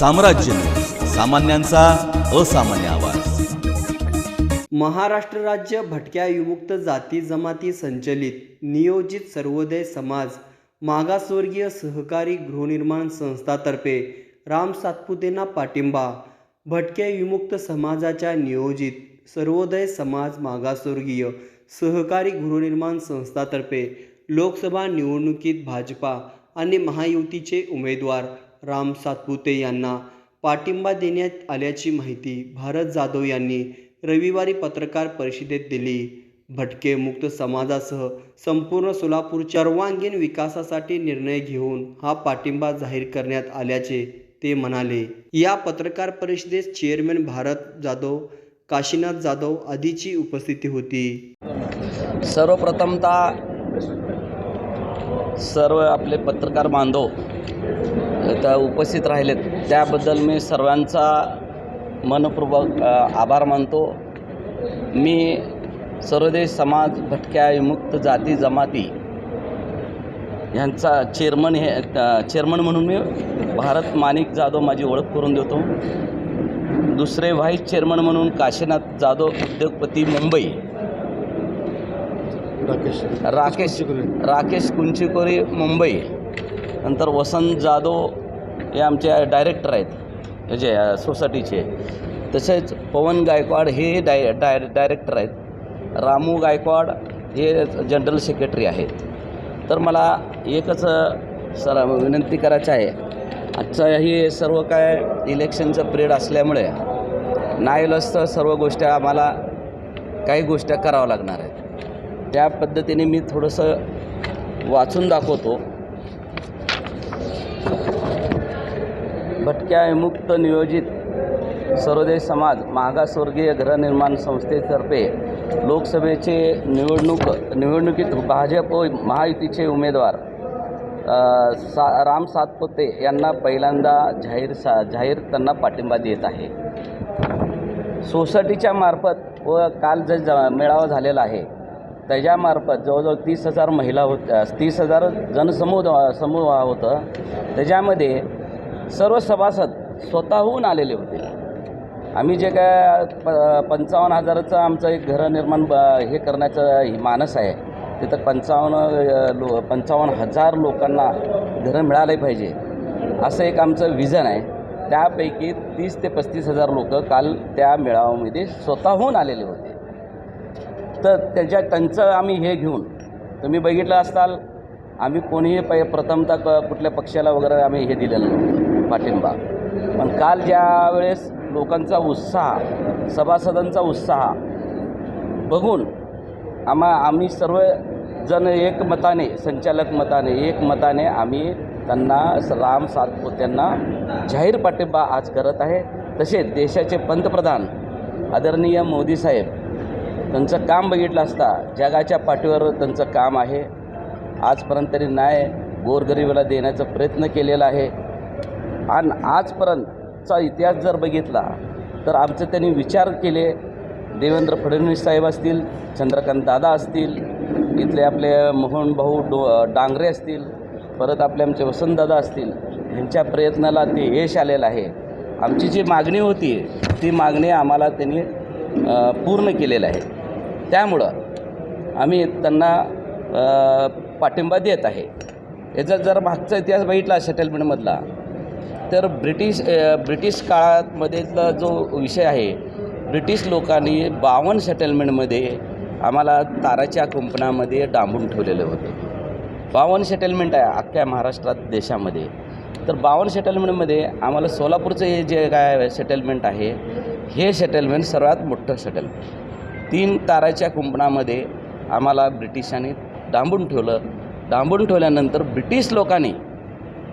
साम्राज्य. सामान्यांचा असामान्य आवाज. महाराष्ट्र राज्य भटक्या विमुक्त जाती जमाती संचलित नियोजित सर्वोदय समाज मागासवर्गीय सहकारी गृहनिर्माण संस्थातर्फे राम सातपुतेंना पाठिंबा. भटक्या विमुक्त समाजाच्या नियोजित सर्वोदय समाज मागासवर्गीय सहकारी गृहनिर्माण संस्थातर्फे लोकसभा निवडणुकीत भाजपा आणि महायुतीचे उमेदवार राम सातपुते यांना पाठिंबा देण्यात आल्याची माहिती भारत जाधव यांनी रविवारी पत्रकार परिषदेत दिली. भटके मुक्त समाजासह संपूर्ण सोलापूर सर्वांगीण विकासासाठी निर्णय घेऊन हा पाठिंबा जाहीर करण्यात आल्याचे ते म्हणाले. या पत्रकार परिषदेत चेअरमॅन भारत जाधव काशीनाथ जाधव आदीची उपस्थिती होती. सर्वप्रथमतः सर्व आपले पत्रकार बांधव इथं उपस्थित राहिलेत. त्याबद्दल मी सर्वांचा मनपूर्वक आभार मानतो. मी सर्वदेश समाज भटक्या विमुक्त जाती जमाती यांचा चेअरमन हे चेअरमन म्हणून मी भारत माणिक जाधव माझी ओळख करून देतो. दुसरे व्हाईस चेअरमन म्हणून काशीनाथ जाधव उद्योगपती मुंबई. राकेश राकेश कुंचिकोरी मुंबई. नंतर वसंत जाधव हे आमचे डायरेक्टर आहेत. म्हणजे सोसायटीचे. तसेच पवन गायकवाड हे डाय डाय डायरेक्टर आहेत. रामू गायकवाड हे जनरल सेक्रेटरी आहेत. तर मला एकच सर विनंती करायचं आहे. आजचं हे सर्व काय इलेक्शनचं पिरियड असल्यामुळे नाईलसचं सर्व गोष्टी आम्हाला काही गोष्टी कराव्या लागणार आहेत. त्या पद्धतीने मी थोडंसं वाचून दाखवतो. भटक्या विमुक्त नियोजित सर्वोदय समाज मागासवर्गीय गृहनिर्माण संस्थेतर्फे लोकसभेचे निवडणूक निवडणुकीत भाजप व महायुतीचे उमेदवार सा राम सातपुते यांना पहिल्यांदा जाहीर सा जाहीर त्यांना पाठिंबा देत आहे. सोसायटीच्या मार्फत व काल जे ज मेळावा झालेला आहे त्याच्यामार्फत जवळजवळ तीस हजार महिला होत तीस हजार जनसमूह समूह होतं. त्याच्यामध्ये सर्व सभासद स्वतःहून आलेले होते. आम्ही जे काय प पंचावन्न हजाराचं आमचं एक घरं निर्माण ब हे करण्याचं मानस आहे. तिथं पंचावन्न लो पंचावन्न हजार लोकांना घरं मिळाले पाहिजे. असं एक आमचं विजन आहे. त्यापैकी तीस ते पस्तीस हजार लोक काल त्या मेळाव्यामध्ये स्वतःहून आलेले होते. तर त्याच्या त्यांचं आम्ही हे घेऊन तुम्ही बघितलं असताल आम्ही कोणीही प प्रथमतः क कुठल्या पक्षाला वगैरे आम्ही हे दिलेलं नाही पाठिंबा. पण काल ज्यावेळेस लोकांचा उत्साह सभासदांचा उत्साह बघून आम्हा आम्ही सर्वजण एकमताने संचालक मताने एकमताने आम्ही त्यांना राम सातपुत्यांना जाहीर पाठिंबा आज करत आहे. तसेच देशाचे पंतप्रधान आदरणीय मोदी साहेब त्यांचं काम बघितलं असता जगाच्या पाठीवर त्यांचं काम आहे. आजपर्यंत तरी न्याय गोरगरिबाला देण्याचा प्रयत्न केलेला आहे. आणि आजपर्यंतचा इतिहास जर बघितला तर आमचे त्यांनी विचार केले. देवेंद्र फडणवीस साहेब असतील चंद्रकांत दादा असतील इथले आपले मोहन भाऊ डो डांगरे असतील परत आपले आमचे वसंतदादा असतील यांच्या प्रयत्नाला ते यश आलेलं आहे. आमची जी मागणी होती ती मागणी आम्हाला त्यांनी पूर्ण केलेलं आहे. त्यामुळं आम्ही त्यांना पाठिंबा देत आहे. याचा जर मागचा इतिहास बघितला सेटलमेंटमधला तर ब्रिटिश ब्रिटिश काळामधला जो विषय आहे ब्रिटिश लोकांनी बावन्न सेटलमेंटमध्ये आम्हाला ताराच्या कुंपणामध्ये डांबून ठेवलेले होते. बावन्न सेटलमेंट आहे अख्ख्या महाराष्ट्रात देशामध्ये. तर बावन्न सेटलमेंटमध्ये आम्हाला सोलापूरचं हे जे काय सेटलमेंट आहे हे सेटलमेंट सर्वात मोठं सेटलमेंट तीन ताराच्या कुंपणामध्ये आम्हाला ब्रिटिशांनी डांबून ठेवलं. डांबून ठेवल्यानंतर ब्रिटिश लोकांनी